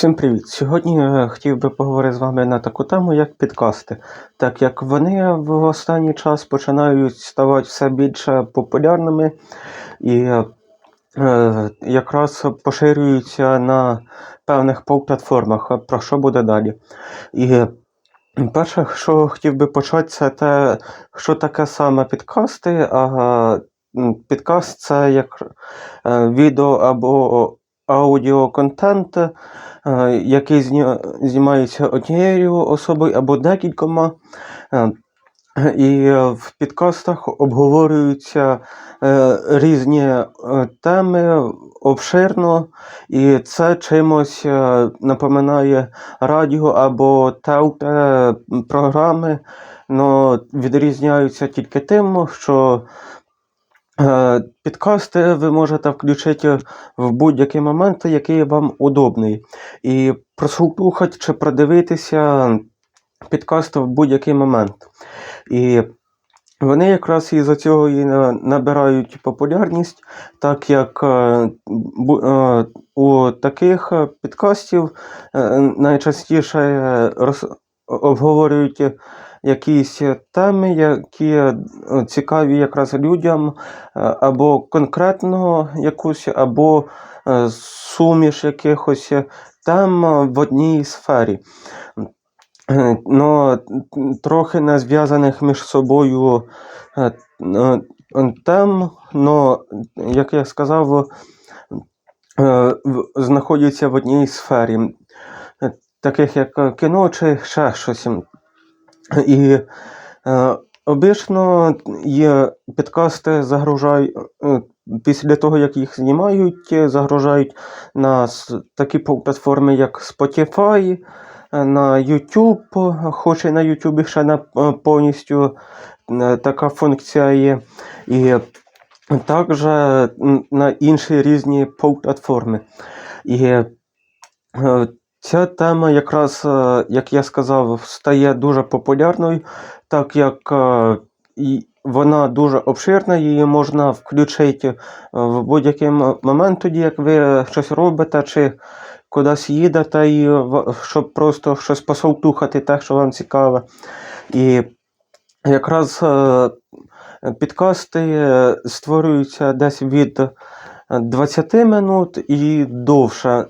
Всім привіт! Сьогодні я хотів би поговорити з вами на таку тему, як підкасти, так як вони в останній час починають ставати все більше популярними і е, якраз поширюються на певних платформах, про що буде далі. І перше, що хотів би почати, це те, що таке саме підкасти. А підкаст це як е, відео або аудіоконтент, е, який знімається однією особою або декількома. Е, І в підкастах обговорюються е, різні теми обширно, і це чимось напоминає радіо або телте програми, але відрізняються тільки тим, що Підкасти ви можете включити в будь-який момент, який вам удобний. І прослухати чи продивитися підкаст в будь-який момент. І вони якраз із-за цього і набирають популярність, так як е, е, у таких підкастів е, найчастіше обговорюють якісь теми, які е, цікаві якраз людям, е, або конкретно якусь, або е, суміш якихось тем в одній сфері. Но трохи не зв'язаних між собою тем, но, як я сказав, знаходяться в одній сфері, таких як кіно чи ще щось. І е, обично є підкасти загружають е, після того, як їх знімають, е, загружають на такі платформи, як Spotify, е, на YouTube, хоч і на YouTube ще не повністю така функція є. І також на інші різні платформи. І Ця тема якраз, е, як я сказав, стає дуже популярною, так як е, вона дуже обширна, її можна включити е, в будь-який момент, тоді як ви щось робите чи кудись їдете, і, щоб просто щось посовтухати, те, що вам цікаве. І якраз підкасти створюються десь від 20 минут і довше.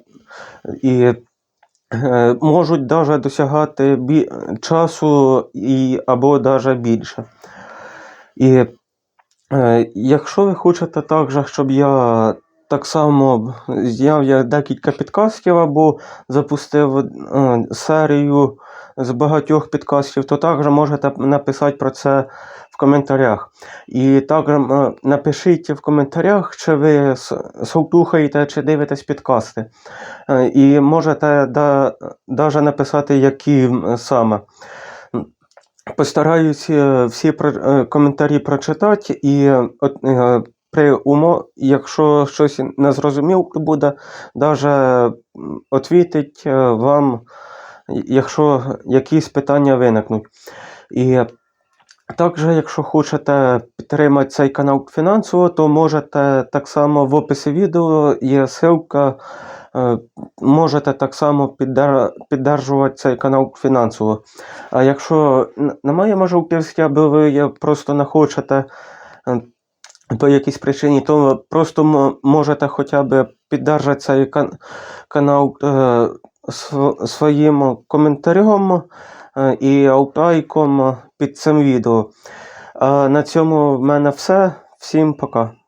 І можуть навіть досягати бі... часу і, або навіть більше. І е, якщо ви хочете також, щоб я так само зняв я декілька підкастів або запустив е, серію з багатьох підкастів, то також можете написати про це коментарях. І також е, напишіть в коментарях, чи ви слухаєте, чи дивитесь підкасти. Е, І можете даже написати, які саме. Постараюсь е, всі коментарі прочитати, і при умо, якщо щось не зрозумів, то буде даже відповідить вам, якщо якісь питання виникнуть. І також, якщо хочете підтримати цей канал фінансово, то можете так само в описі відео є ссылка. е, Можете так само піддержувати цей канал фінансово. А якщо немає можливості, або ви просто не хочете е, по якійсь причині, то просто можете хоча б піддержати цей канал е, своїм коментарем і Алтайком під цим відео. На цьому в мене все. Всім пока.